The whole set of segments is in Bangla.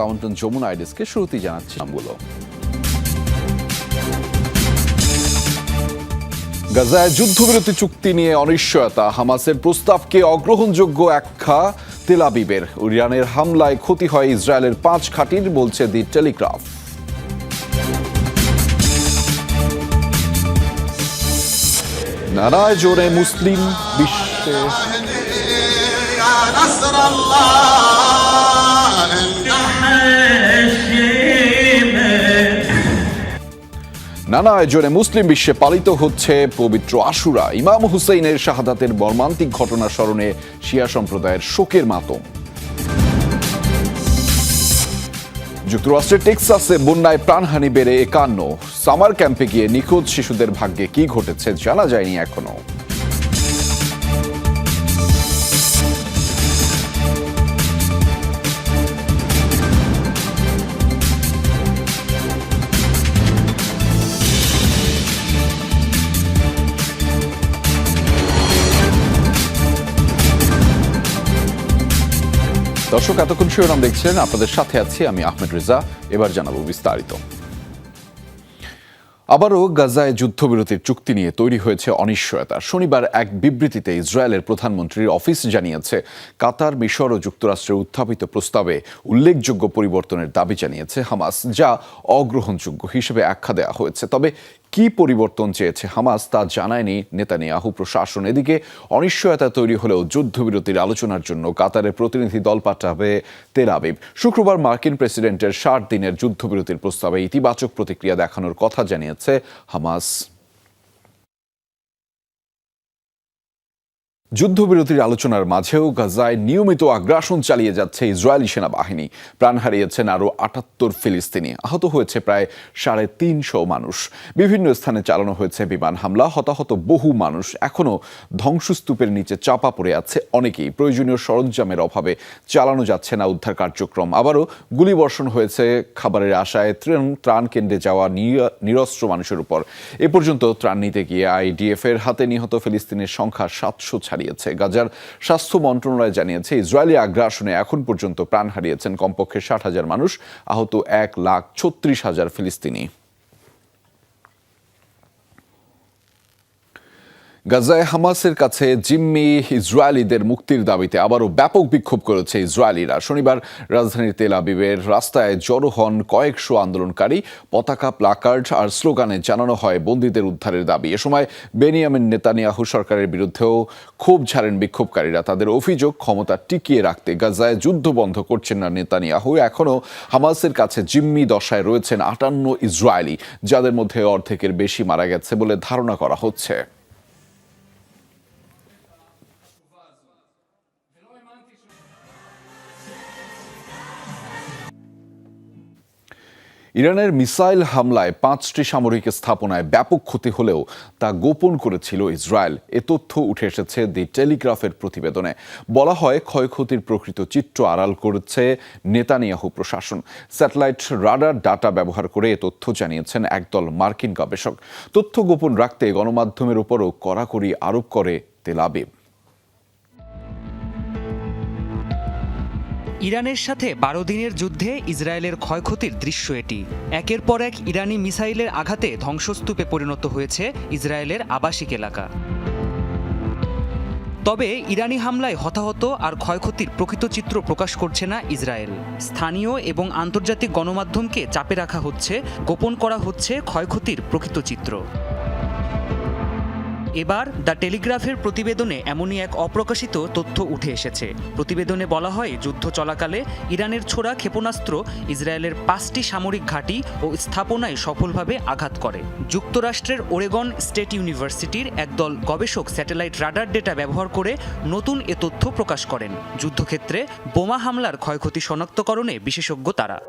কাউন্টন যমুনা আইডিসকে শুরুতেই জানাচ্ছি নামগুলো। গাজায় যুদ্ধবিরতি চুক্তি নিয়ে অনিশ্চয়তা। হামাসের প্রস্তাবকে অগ্রহণযোগ্য আখ্যা তেলাবিবের ইরানের হামলায় ক্ষতি হয় ইসরায়েলের পাঁচ খাটির, বলছে দি টেলিগ্রাফ। নারায় জোরে মুসলিম বিশ্বে নানা আয়োজনে মুসলিম বিশ্বে পালিত হচ্ছে পবিত্র আশুরা। ইমাম হুসেইনের শাহাদাতের মর্মান্তিক ঘটনা স্মরণে শিয়া সম্প্রদায়ের শোকের মাতম। যুক্তরাষ্ট্রের টেক্সাসে বন্যায় প্রাণহানি বেড়ে একান্ন। সামার ক্যাম্পে গিয়ে নিখোঁজ শিশুদের ভাগ্যে কি ঘটেছে জানা যায়নি এখনও। দর্শক, এতক্ষণ শিরোনাম দেখছিলেন আপনাদের সাথে আছি আমি আহমেদ রেজা। এবার জানাব বিস্তারিত। আবারও গাজায় যুদ্ধবিরতির চুক্তি নিয়ে তৈরি হয়েছে অনিশ্চয়তা। শনিবার এক বিবৃতিতে ইসরায়েলের প্রধানমন্ত্রীর অফিস জানিয়েছে, কাতার, মিশর ও যুক্তরাষ্ট্রের উত্থাপিত প্রস্তাবে উল্লেখযোগ্য পরিবর্তনের দাবি জানিয়েছে হামাস, যা অগ্রহণযোগ্য হিসেবে আখ্যা দেওয়া হয়েছে। তবে কি পরিবর্তন চেয়েছে হামাস তা জানায়নি নেতানিয়াহু প্রশাসন। এদিকে অনিশ্চয়তা তৈরি হলেও যুদ্ধবিরতির আলোচনার জন্য কাতারের প্রতিনিধি দল পাঠাবে তেল আবিব। শুক্রবার মার্কিন প্রেসিডেন্টের ষাট দিনের যুদ্ধবিরতির প্রস্তাবে ইতিবাচক প্রতিক্রিয়া দেখানোর কথা জানিয়েছে হামাস। যুদ্ধবিরতির আলোচনার মাঝেও গাজায় নিয়মিত আগ্রাসন চালিয়ে যাচ্ছে ইসরায়েলি সেনাবাহিনী। প্রাণ হারিয়েছেন আরও আটাত্তর ফিলিস্তিনি। আহত হয়েছে প্রায় সাড়ে তিনশো মানুষ। বিভিন্ন স্থানে চালানো হয়েছে বিমান হামলা। হতাহত বহু মানুষ। এখনও ধ্বংসস্তূপের নিচে চাপা পড়ে আছে অনেকেই। প্রয়োজনীয় সরঞ্জামের অভাবে চালানো যাচ্ছে না উদ্ধার কার্যক্রম। আবারও গুলিবর্ষণ হয়েছে খাবারের আশায়। ত্রাণ ত্রাণ কেন্দ্রে যাওয়া নির- নিরস্ত্র মানুষের উপর। এ পর্যন্ত ত্রাণ নিতে গিয়ে আইডিএফ এর হাতে নিহত ফিলিস্তিনের সংখ্যা সাতশো ছাড়িয়েছে গাজার স্বাস্থ্য মন্ত্রণালয় জানিয়েছে, ইসরায়েলি আগ্রাসনে এখন পর্যন্ত প্রাণ হারিয়েছেন কমপক্ষে ষাট হাজার মানুষ, আহত এক লাখ ছত্রিশ হাজার ফিলিস্তিনি। গাজায় হামাসের কাছে জিম্মি ইসরায়েলিদের মুক্তির দাবিতে আবারও ব্যাপক বিক্ষোভ করেছে ইসরায়েলিরা। শনিবার রাজধানীর তেল আবিবের রাস্তায় জড়ো হন কয়েকশো আন্দোলনকারী। পতাকা, প্লাকার্ড আর স্লোগানে জানানো হয় বন্দীদের উদ্ধারের দাবি। এ সময় বেনিয়ামিন নেতানিয়াহু সরকারের বিরুদ্ধেও ক্ষোভ ঝাড়েন বিক্ষোভকারীরা। তাদের অভিযোগ, ক্ষমতা টিকিয়ে রাখতে গাজায় যুদ্ধ বন্ধ করছেন না নেতানিয়াহু। এখনও হামাসের কাছে জিম্মি দশায় রয়েছেন আটান্ন ইসরায়েলি, যাদের মধ্যে অর্ধেকের বেশি মারা গেছে বলে ধারণা করা হচ্ছে। ইরানের মিসাইল হামলায় পাঁচটি সামরিক স্থাপনায় ব্যাপক ক্ষতি হলেও তা গোপন করেছিল ইসরায়েল। এ তথ্য উঠে এসেছে দি টেলিগ্রাফের প্রতিবেদনে। বলা হয়, ক্ষয়ক্ষতির প্রকৃত চিত্র আড়াল করেছে নেতানিয়াহু প্রশাসন। স্যাটেলাইট রাডার ডাটা ব্যবহার করে এ তথ্য জানিয়েছেন একদল মার্কিন গবেষক। তথ্য গোপন রাখতে গণমাধ্যমের উপরও কড়াকড়ি আরোপ করে তেলাবিব ইরানের সাথে বারো দিনের যুদ্ধে ইসরায়েলের ক্ষয়ক্ষতির দৃশ্য এটি। একের পর এক ইরানি মিসাইলের আঘাতে ধ্বংসস্তূপে পরিণত হয়েছে ইসরায়েলের আবাসিক এলাকা। তবে ইরানি হামলায় হতাহত আর ক্ষয়ক্ষতির প্রকৃত চিত্র প্রকাশ করছে না ইসরায়েল। স্থানীয় এবং আন্তর্জাতিক গণমাধ্যমকে চাপে রাখা হচ্ছে, গোপন করা হচ্ছে ক্ষয়ক্ষতির প্রকৃত চিত্র। এবার দ্য টেলিগ্রাফের প্রতিবেদনে এমনই এক অপ্রকাশিত তথ্য উঠে এসেছে। প্রতিবেদনে বলা হয়, যুদ্ধ চলাকালে ইরানের ছোড়া ক্ষেপণাস্ত্র ইসরায়েলের পাঁচটি সামরিক ঘাঁটি ও স্থাপনায় সফলভাবে আঘাত করে। যুক্তরাষ্ট্রের ওরেগন স্টেট ইউনিভার্সিটির একদল গবেষক স্যাটেলাইট রাডার ডেটা ব্যবহার করে নতুন এ তথ্য প্রকাশ করেন। যুদ্ধক্ষেত্রে বোমা হামলার ক্ষয়ক্ষতি শনাক্তকরণে বিশেষজ্ঞ তারা।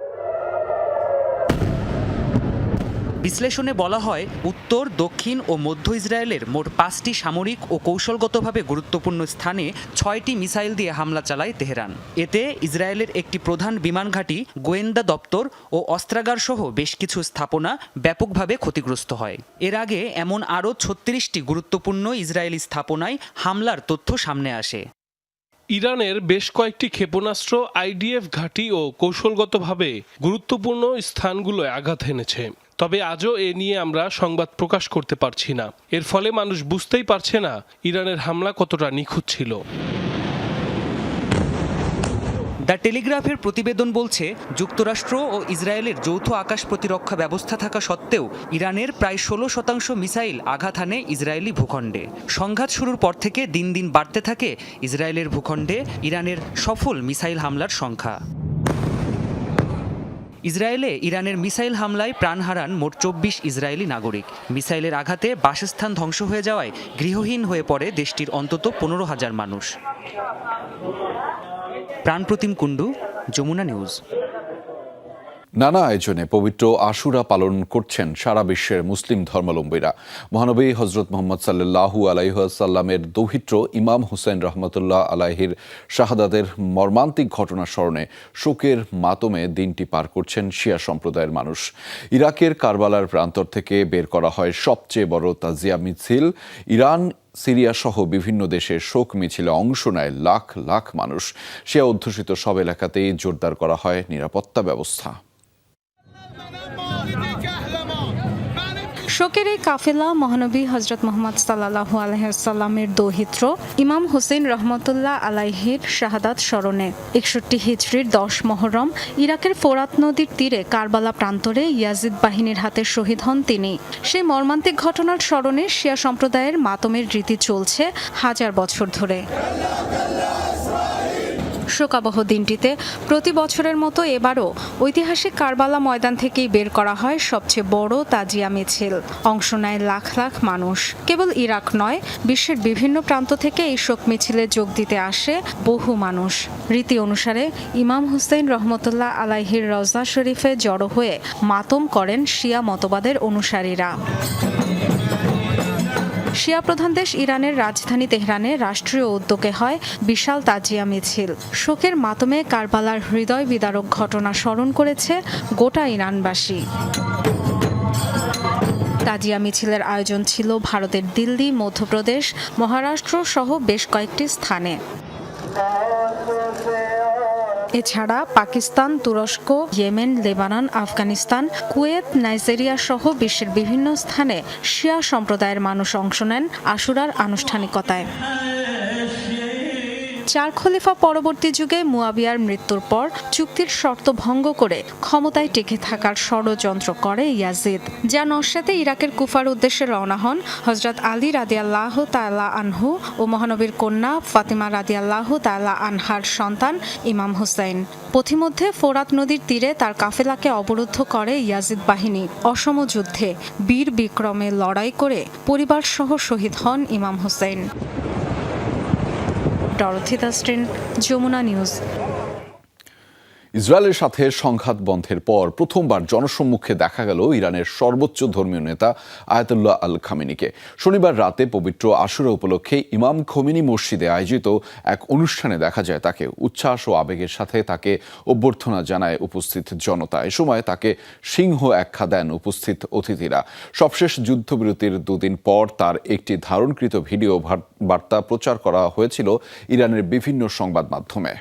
বিশ্লেষণে বলা হয়, উত্তর, দক্ষিণ ও মধ্য ইসরায়েলের মোট পাঁচটি সামরিক ও কৌশলগতভাবে গুরুত্বপূর্ণ স্থানে ছয়টি মিসাইল দিয়ে হামলা চালায় তেহরান। এতে ইসরায়েলের একটি প্রধান বিমান ঘাঁটি, গোয়েন্দা দপ্তর ও অস্ত্রাগার সহ বেশ কিছু স্থাপনা ব্যাপকভাবে ক্ষতিগ্রস্ত হয়। এর আগে এমন আরও ছত্রিশটি গুরুত্বপূর্ণ ইসরায়েলি স্থাপনায় হামলার তথ্য সামনে আসে। ইরানের বেশ কয়েকটি ক্ষেপণাস্ত্র, আইডিএফ ঘাঁটি ও কৌশলগতভাবে গুরুত্বপূর্ণ স্থানগুলোয় আঘাত এনেছে। তবে আজও এ নিয়ে আমরা সংবাদ প্রকাশ করতে পারছি না। এর ফলে মানুষ বুঝতেই পারছে না ইরানের হামলা কতটা নিখুঁত ছিল। দ্য টেলিগ্রাফের প্রতিবেদন বলছে, যুক্তরাষ্ট্র ও ইসরায়েলের যৌথ আকাশ প্রতিরক্ষা ব্যবস্থা থাকা সত্ত্বেও ইরানের প্রায় ষোলো শতাংশ মিসাইল আঘাত হানে ইসরায়েলি ভূখণ্ডে। সংঘাত শুরুর পর থেকে দিন দিন বাড়তে থাকে ইসরায়েলের ভূখণ্ডে ইরানের সফল মিসাইল হামলার সংখ্যা। ইসরায়েলে ইরানের মিসাইল হামলায় প্রাণ হারান মোট চব্বিশ ইসরায়েলি নাগরিক। মিসাইলের আঘাতে বাসস্থান ধ্বংস হয়ে যাওয়ায় গৃহহীন হয়ে পড়ে দেশটির অন্তত পনেরো হাজার মানুষ। প্রাণপ্রতিম কুণ্ডু, যমুনা নিউজ। নানা আয়োজনে পবিত্র আশুরা পালন করছেন সারা বিশ্বের মুসলিম ধর্মাবলম্বীরা। মহানবী হজরত মোহাম্মদ সাল্লাহু আলাইসাল্লামের দৌহিত্র ইমাম হুসেন রহমতুল্লাহ আলাহির শাহাদাতের মর্মান্তিক ঘটনা স্মরণে শোকের মাতমে দিনটি পার করছেন শিয়া সম্প্রদায়ের মানুষ। ইরাকের কারবালার প্রান্তর থেকে বের করা হয় সবচেয়ে বড় তাজিয়া মিছিল। ইরান, সিরিয়া সহ বিভিন্ন দেশে শোক মিছিলে অংশ নেয় লাখ লাখ মানুষ। শিয়া অধ্যুষিত সব এলাকাতেই জোরদার করা হয় নিরাপত্তা ব্যবস্থা। শোকের এই কাফেলা মহানবী হজরত মোহাম্মদ সাল্লাহু আলহামের দৌহিত্র ইমাম হুসেন রহমতুল্লাহ আলাইহির শাহাদাত স্মরণে। একষট্টি হিজড়ির দশ মহরম ইরাকের ফোরাত নদীর তীরে কারবালা প্রান্তরে ইয়াজিদ বাহিনীর হাতে শহীদ হন তিনি। সেই মর্মান্তিক ঘটনার স্মরণে শিয়া সম্প্রদায়ের মাতমের রীতি চলছে হাজার বছর ধরে। শোকাবহ দিনটিতে প্রতি বছরের মতো এবারও ঐতিহাসিক কারবালা ময়দান থেকেই বের করা হয় সবচেয়ে বড় তাজিয়া মিছিল। অংশ নেয় লাখ লাখ মানুষ। কেবল ইরাক নয়, বিশ্বের বিভিন্ন প্রান্ত থেকে এই শোক মিছিলে যোগ দিতে আসে বহু মানুষ। রীতি অনুসারে ইমাম হুসেন রহমতুল্লাহ আলাইহির রওজা শরীফে জড়ো হয়ে মাতম করেন শিয়া মতবাদের অনুসারীরা। শিয়া প্রধান দেশ ইরানের রাজধানী তেহরানে রাষ্ট্রীয় উদ্যোগে হয় বিশাল তাজিয়া মিছিল। শোকের মাতমে কারবালার হৃদয় বিদারক ঘটনা স্মরণ করেছে গোটা ইরানবাসী। তাজিয়া মিছিলের আয়োজন ছিল ভারতের দিল্লি, মধ্যপ্রদেশ, মহারাষ্ট্র সহ বেশ কয়েকটি স্থানে। এছাড়া পাকিস্তান, তুরস্ক, Yemen, Lebanon, Afghanistan, Kuwait, Nigeria সহ বিশ্বের বিভিন্ন স্থানে শিয়া সম্প্রদায়ের মানুষ অংশ নেন আশুরার আনুষ্ঠানিকতায়। চার খলিফা পরবর্তী যুগে মুয়াবিয়ার মৃত্যুর পর চুক্তির শর্ত ভঙ্গ করে ক্ষমতায় টিকে থাকার ষড়যন্ত্র করে ইয়াজিদ। যা নস্যাতে ইরাকের কুফার উদ্দেশ্যে রওনা হন হজরত আলী রাদিয়াল্লাহ তাল্লাহ আনহু ও মহানবীর কন্যা ফাতিমা রাদিয়াল্লাহ তাল্লাহ আনহার সন্তান ইমাম হুসাইন। পথিমধ্যে ফোরাত নদীর তীরে তার কাফেলাকে অবরুদ্ধ করে ইয়াজিদ বাহিনী অসম যুদ্ধে বীর বিক্রমে লড়াই করে পরিবারসহ শহীদ হন ইমাম Hussain. Dorothy Dasten Jamuna news. ইসরায়েলের সাথে সংঘাত বন্ধের পর প্রথমবার জনসম্মুখে দেখা গেল ইরানের সর্বোচ্চ ধর্মীয় নেতা আয়াতুল্লাহ আল খামিনিকে। শনিবার রাতে পবিত্র আশুরা উপলক্ষে ইমাম খমিনি মসজিদে আয়োজিত এক অনুষ্ঠানে দেখা যায় তাকে উচ্ছ্বাস ও আবেগের সাথে তাকে অভ্যর্থনা জানায় উপস্থিত জনতা। এ সময় তাকে সিংহ একখা দেন উপস্থিত অতিথিরা। সবশেষ যুদ্ধবিরতির দুদিন পর তার একটি ধারণকৃত ভিডিও বার্তা প্রচার করা হয়েছিল ইরানের বিভিন্ন সংবাদ মাধ্যমে।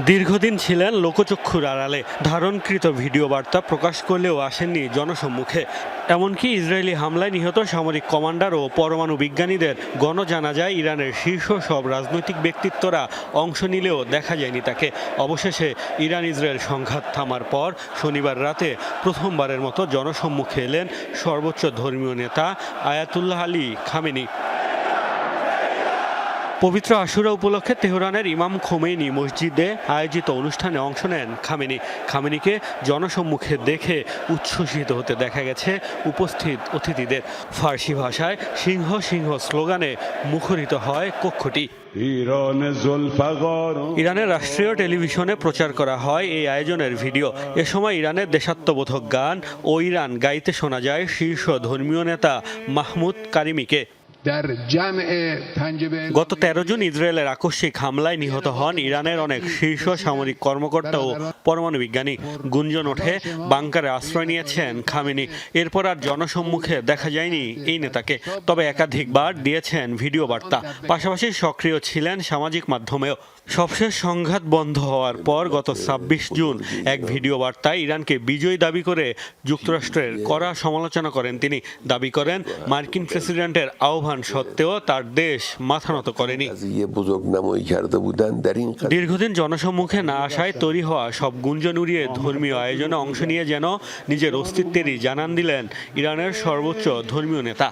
দীর্ঘদিন ছিলেন লোকচক্ষুর আড়ালে। ধারণকৃত ভিডিও বার্তা প্রকাশ করলেও আসেননি জনসম্মুখে। এমনকি ইসরায়েলি হামলায় নিহত সামরিক কমান্ডার ও পরমাণু বিজ্ঞানীদের গণ জানা গণজানাজায় ইরানের শীর্ষ সব রাজনৈতিক ব্যক্তিত্বরা অংশ নিলেও দেখা যায়নি তাকে। অবশেষে ইরান ইসরায়েল সংঘাত থামার পর শনিবার রাতে প্রথমবারের মতো জনসম্মুখে এলেন সর্বোচ্চ ধর্মীয় নেতা আয়াতুল্লাহ আলী খামেনি। পবিত্র আশুরা উপলক্ষে তেহরানের ইমাম খোমেইনি মসজিদে আয়োজিত অনুষ্ঠানে অংশ নেন খামেনি। খামেনিকে জনসম্মুখে দেখে উচ্ছ্বসিত হতে দেখা গেছে উপস্থিত অতিথিদের। ফার্সি ভাষায় সিংহ সিংহ স্লোগানে মুখরিত হয় কক্ষটি। ইরানের রাষ্ট্রীয় টেলিভিশনে প্রচার করা হয় এই আয়োজনের ভিডিও। এ সময় ইরানের দেশাত্মবোধক গান ও ইরান গাইতে শোনা যায় শীর্ষ ধর্মীয় নেতা মাহমুদ কারিমিকে। গত তেরো জুন ইসরায়েলের আকস্মিক হামলায় নিহত হন ইরানের অনেক শীর্ষ সামরিক কর্মকর্তা ও পরমাণু বিজ্ঞানী। গুঞ্জন ওঠে, বাংকারে আশ্রয় নিয়েছেন খামিনি। এরপর আর জনসম্মুখে দেখা যায়নি এই নেতাকে। তবে একাধিকবার দিয়েছেন ভিডিও বার্তা। পাশাপাশি সক্রিয় ছিলেন সামাজিক মাধ্যমেও। সবশেষ সংঘাত বন্ধ হওয়ার পর গত ছাব্বিশ জুন এক ভিডিও বার্তায় ইরানকে বিজয়ী দাবি করে যুক্তরাষ্ট্রের কড়া সমালোচনা করেন তিনি। দাবি করেন, মার্কিন প্রেসিডেন্টের আহ্বান সত্ত্বেও তার দেশ মাথা নত করেনি। দীর্ঘদিন জনসম্মুখে না আসায় তৈরি হওয়া সব গুঞ্জন উড়িয়ে ধর্মীয় আয়োজনে অংশ নিয়ে যেন নিজের অস্তিত্বেরই জানান দিলেন ইরানের সর্বোচ্চ ধর্মীয় নেতা।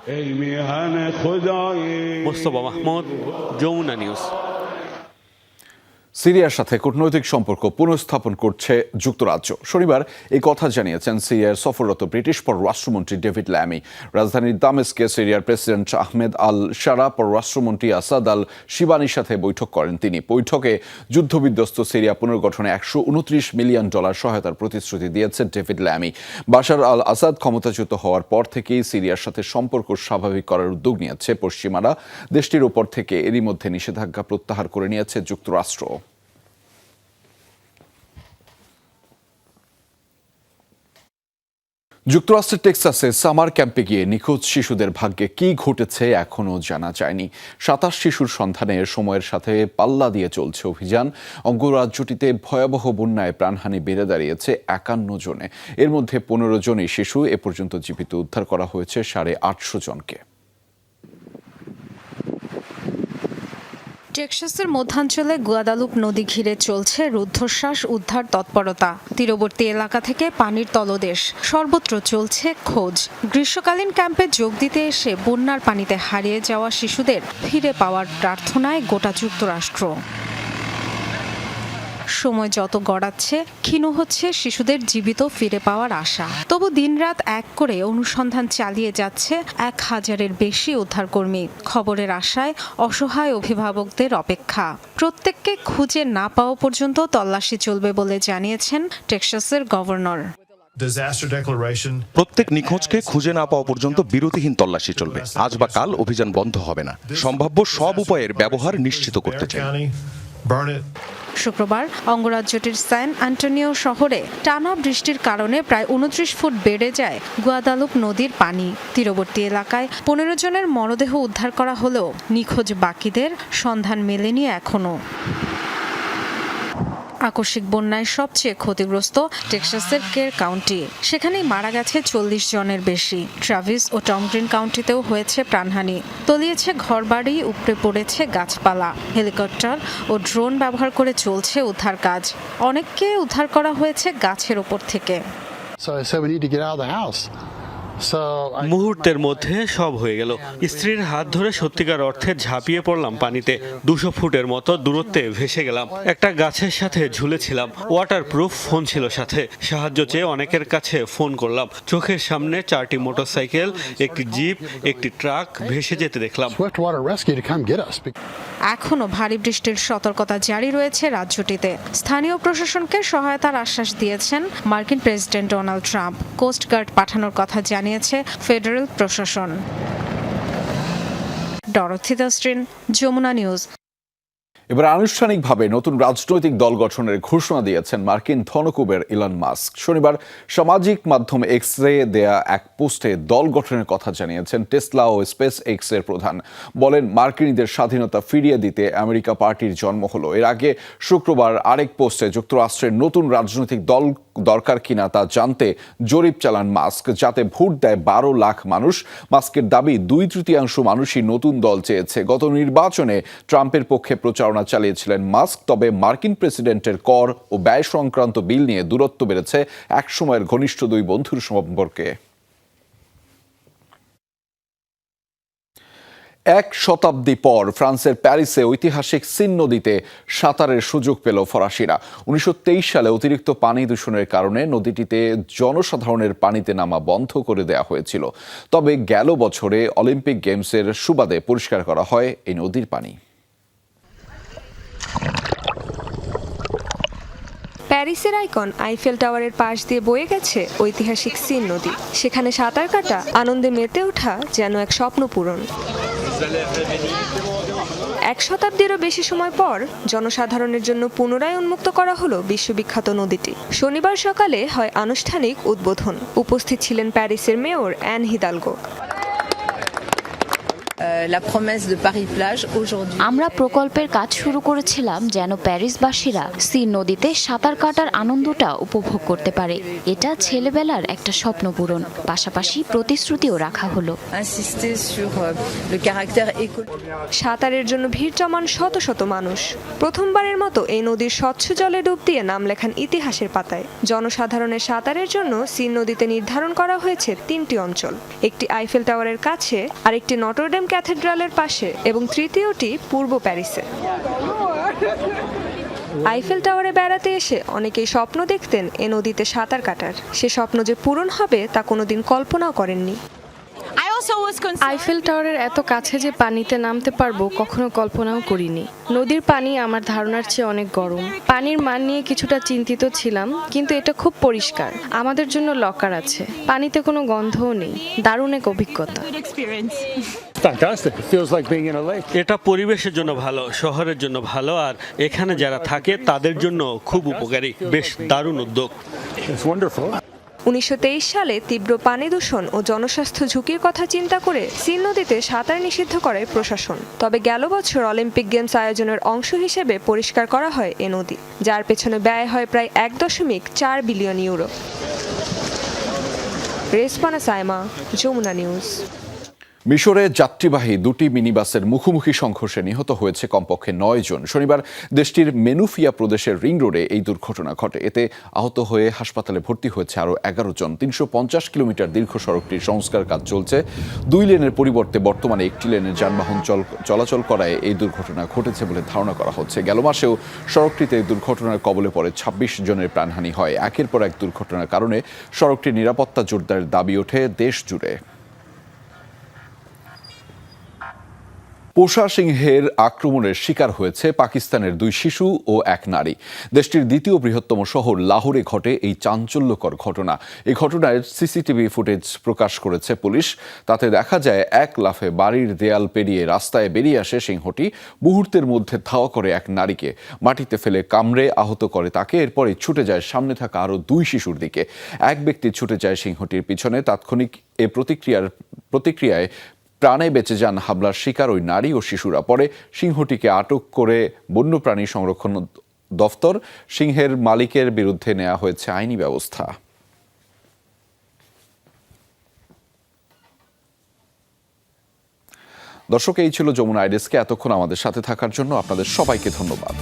মোস্তফা মাহমুদ, যমুনা নিউজ। সিরিয়ার সাথে কূটনৈতিক সম্পর্ক পুনঃস্থাপন করছে যুক্তরাজ্য। শনিবার এই কথা জানিয়েছেন সিরিয়ার সফররত ব্রিটিশ পররাষ্ট্রমন্ত্রী ডেভিড ল্যামি। রাজধানীর দামেস্কে সিরিয়ার প্রেসিডেন্ট আহমেদ আল সারা পররাষ্ট্রমন্ত্রী আসাদ আল শিবানির সাথে বৈঠক করেন তিনি। বৈঠকে যুদ্ধবিধ্বস্ত সিরিয়া পুনর্গঠনে একশো উনত্রিশ মিলিয়ন ডলার সহায়তার প্রতিশ্রুতি দিয়েছেন David Lammy. Bashar al Assad ক্ষমতাচ্যুত হওয়ার পর থেকেই সিরিয়ার সাথে সম্পর্ক স্বাভাবিক করার উদ্যোগ নিয়েছে। পশ্চিমারা দেশটির ওপর থেকে এরই মধ্যে নিষেধাজ্ঞা প্রত্যাহার করে নিয়েছে যুক্তরাষ্ট্র। যুক্তরাষ্ট্রের টেক্সাসে সামার ক্যাম্পে গিয়ে নিখোঁজ শিশুদের ভাগ্যে কি ঘটেছে এখনও জানা যায়নি। সাতাশ শিশুর সন্ধানে সময়ের সাথে পাল্লা দিয়ে চলছে অভিযান। অঙ্গরাজ্যটিতে ভয়াবহ বন্যায় প্রাণহানি বেড়ে দাঁড়িয়েছে একান্ন জনে। এর মধ্যে পনেরো জনই শিশু, এ পর্যন্ত জীবিত উদ্ধার করা হয়েছে সাড়ে আটশো জনকে। টেক্সাসের মধ্যাঞ্চলে গুয়াদালুপ নদী ঘিরে চলছে রুদ্ধশ্বাস, উদ্ধার তৎপরতা। তীরবর্তী এলাকা থেকে পানির তলদেশ। সর্বত্র চলছে খোঁজ। গ্রীষ্মকালীন ক্যাম্পে যোগ দিতে এসে বন্যার পানিতে হারিয়ে যাওয়া শিশুদের ফিরে পাওয়ার প্রার্থনায় গোটা যুক্তরাষ্ট্র। সময় যত গড়াচ্ছে ক্ষীণ হচ্ছে শিশুদের জীবিত ফিরে পাওয়ার আশা। তবু দিনরাত এক করে অনুসন্ধান চালিয়ে যাচ্ছে এক হাজারের বেশি উদ্ধারকর্মী। খবরের আশায় অসহায় অভিভাবকদের অপেক্ষা। প্রত্যেককে খুঁজে না পাওয়া পর্যন্ত তল্লাশি চলবে বলে জানিয়েছেন টেক্সাসের গভর্নর। প্রত্যেক নিখোঁজকে খুঁজে না পাওয়া পর্যন্ত বিরতিহীন তল্লাশি চলবে। আজ বা কাল অভিযান বন্ধ হবে না। সম্ভাব্য সব উপায়ের ব্যবহার নিশ্চিত করতে চাই. শুক্রবার অঙ্গরাজ্যটির স্যান অ্যান্টোনিও শহরে টানা বৃষ্টির কারণে প্রায় উনত্রিশ ফুট বেড়ে যায় গুয়াদালুক নদীর পানি। তীরবর্তী এলাকায় পনেরো জনের মরদেহ উদ্ধার করা হলেও নিখোঁজ বাকিদের সন্ধান মেলেনি এখনও। আকস্মিক বন্যায় সবচেয়ে ক্ষতিগ্রস্ত টেক্সাসের কের কাউন্টি। সেখানেই মারা গেছে চল্লিশ জনের বেশি। ট্রাভিস ও টমগ্রিন কাউন্টিতেও হয়েছে প্রাণহানি। তলিয়েছে ঘরবাড়ি, উপড়ে পড়েছে গাছপালা। হেলিকপ্টার ও ড্রোন ব্যবহার করে চলছে উদ্ধার কাজ। অনেককে উদ্ধার করা হয়েছে গাছের ওপর থেকে। So I said we need to get out of the house. মুহূর্তের মধ্যে সব হয়ে গেল। স্ত্রীর হাত ধরে সত্যিকার অর্থে ঝাঁপিয়ে পড়লাম পানিতে। দুশো ফুটের মতো দূরত্বে ভেসে গেলাম। একটা গাছের সাথে ঝুলেছিলাম। ওয়াটার প্রুফ ফোন ছিল সাথে। সাহায্য চেয়ে অনেকের কাছে ফোন করলাম। চোখের সামনে চারটি মোটরসাইকেল একটি জিপ একটি ট্রাক ভেসে যেতে দেখলাম. এখনও ভারী বৃষ্টির সতর্কতা জারি রয়েছে রাজ্যটিতে। স্থানীয় প্রশাসনকে সহায়তার আশ্বাস দিয়েছেন মার্কিন প্রেসিডেন্ট ডোনাল্ড ট্রাম্প। কোস্টগার্ড পাঠানোর কথা জানিয়েছে ফেডারেল প্রশাসন। Dorothy Dastrin Jamuna news. এবার আনুষ্ঠানিকভাবে নতুন রাজনৈতিক দল গঠনের ঘোষণা দিয়েছেন মার্কিন ধনকুবের ইলন মাস্ক। শনিবার সামাজিক মাধ্যম এক্সরে দেয়া এক পোস্টে দল গঠনের কথা জানিয়েছেন টেসলা ও স্পেস এক্সের প্রধান। বলেন, মার্কিনীদের স্বাধীনতা ফিরিয়ে দিতে আমেরিকা পার্টির জন্ম হলো। এর আগে শুক্রবার আরেক পোস্টে যুক্তরাষ্ট্রের নতুন রাজনৈতিক দল দরকার কিনা তা জানতে জরিপ চালান মাস্ক, যাতে ভোট দেয় বারো লাখ মানুষ। মাস্কের দাবি দুই তৃতীয়াংশ মানুষই নতুন দল চেয়েছে। গত নির্বাচনে ট্রাম্পের পক্ষে প্রচারণা চালিয়েছিলেন মাস্ক, তবে মার্কিন প্রেসিডেন্টের কর ও ব্যয় সংক্রান্ত বিল নিয়ে দূরত্ব বেড়েছে একসময়ের ঘনিষ্ঠ দুই বন্ধুর সম্পর্কে। এক শতাব্দী পর ফ্রান্সের প্যারিসে ঐতিহাসিক সিন নদীতে সাঁতারের সুযোগ পেল ফরাসিরা। উনিশশো তেইশ সালে অতিরিক্ত পানি দূষণের কারণে নদীটিতে জনসাধারণের পানিতে নামা বন্ধ করে দেওয়া হয়েছিল। তবে গেল বছরে অলিম্পিক গেমসের সুবাদে পরিষ্কার করা হয় এই নদীর পানি। প্যারিসের আইকন আইফেল টাওয়ারের পাশ দিয়ে বয়ে গেছে ঐতিহাসিক সিন নদী। সেখানে সাঁতার কাটা, আনন্দে মেতে ওঠা যেন এক স্বপ্ন পূরণ। এক শতাব্দীরও বেশি সময় পর জনসাধারণের জন্য পুনরায় উন্মুক্ত করা হলো বিশ্ববিখ্যাত নদীটি। শনিবার সকালে হয় আনুষ্ঠানিক উদ্বোধন। উপস্থিত ছিলেন প্যারিসের মেয়র অ্যান হিদালগো। আমরা প্রকল্পের কাজ শুরু করেছিলাম যেন প্যারিসবাসীরা সি নদীতে সাঁতার কাটার আনন্দটা উপভোগ করতে পারে। এটা ছেলেবেলার একটা স্বপ্ন পূরণ। পাশাপাশি প্রতিশ্রুতিও রাখা হলো। সাঁতারের জন্য ভিড় জমান শত শত মানুষ। প্রথমবারের মতো এই নদীর স্বচ্ছ জলে ডুব দিয়ে নাম লেখান ইতিহাসের পাতায়। জনসাধারণের সাঁতারের জন্য সি নদীতে নির্ধারণ করা হয়েছে তিনটি অঞ্চল। একটি আইফেল টাওয়ারের কাছে আরেকটি নটরডেম ক্যাথেড্রালের পাশে এবং তৃতীয়টি পূর্ব প্যারিসে। আইফেল টাওয়ারে বেড়াতে এসে অনেকেই স্বপ্ন দেখতেন এ নদীতে সাঁতার কাটার। সে স্বপ্ন যে পূরণ হবে তা কোনোদিন কল্পনাও করেননি। আইফেল টাওয়ারের এত কাছে যে পানিতে নামতে পারব কখনো কল্পনাও করিনি। নদীর পানি আমার ধারণার চেয়ে অনেক গরম। পানির মান নিয়ে কিছুটা চিন্তিত ছিলাম কিন্তু এটা খুব পরিষ্কার। আমাদের জন্য লকার আছে। পানিতে কোনো গন্ধও নেই। দারুণ এক অভিজ্ঞতা। এটা পরিবেশের জন্য ভালো শহরের জন্য ভালো আর এখানে যারা থাকে তাদের জন্য খুব উপকারী। বেশ দারুণ উদ্যোগ। উনিশশো সালে তীব্র পানি দূষণ ও জনস্বাস্থ্য ঝুঁকির কথা চিন্তা করে সিন নদীতে সাঁতার নিষিদ্ধ করে প্রশাসন। তবে গেল বছর অলিম্পিক গেমস আয়োজনের অংশ হিসেবে পরিষ্কার করা হয় এ নদী যার পেছনে ব্যয় হয় প্রায় এক দশমিক চার billion euro. Rezwana Saima Jamuna news. মিশরে যাত্রীবাহী দুটি মিনিবাসের মুখোমুখি সংঘর্ষে নিহত হয়েছে কমপক্ষে নয় জন। শনিবার দেশটির মেনুফিয়া প্রদেশের রিং রোডে এই দুর্ঘটনা ঘটে। এতে আহত হয়ে হাসপাতালে ভর্তি হয়েছে আরও এগারো জন। তিনশো পঞ্চাশ কিলোমিটার দীর্ঘ সড়কটির সংস্কার কাজ চলছে। দুই লেনের পরিবর্তে বর্তমানে একটি লেনের যানবাহন চল- চলাচল করায় এই দুর্ঘটনা ঘটেছে বলে ধারণা করা হচ্ছে। গেল মাসেও সড়কটিতে দুর্ঘটনার কবলে পড়ে ছাব্বিশ জনের প্রাণহানি হয়। একের পর এক দুর্ঘটনার কারণে সড়কটির নিরাপত্তা জোরদারের দাবি ওঠে দেশ জুড়ে। পোষা সিংহের আক্রমণের শিকার হয়েছে পাকিস্তানের দুই শিশু ও এক নারী। দেশটির দ্বিতীয় বৃহত্তম শহর লাহোরে ঘটে এই চাঞ্চল্যকর ঘটনা। এই ঘটনায় সিসিটিভি ফুটেজ প্রকাশ করেছে পুলিশ। তাতে দেখা যায়, এক লাফে বাড়ির দেয়াল পেরিয়ে রাস্তায় বেরিয়ে আসে সিংহটি। মুহূর্তের মধ্যে ধাওয়া করে এক নারীকে। মাটিতে ফেলে কামড়ে আহত করে তাকে। এরপরে ছুটে যায় সামনে থাকা আরও দুই শিশুর দিকে। এক ব্যক্তি ছুটে যায় সিংহটির পিছনে। তাৎক্ষণিক এ প্রতিক্রিয়ার প্রতিক্রিয়ায় প্রাণে বেঁচে যান হামলার শিকার ওই নারী ও শিশুরা। পরে সিংহটিকে আটক করে বন্যপ্রাণী সংরক্ষণ দফতর সিংহের মালিকের বিরুদ্ধে নেওয়া হয়েছে আইনি ব্যবস্থা। দর্শক, এই ছিল যমুনা আইডেসকে। এতক্ষণ আমাদের সাথে থাকার জন্য আপনাদের সবাইকে ধন্যবাদ।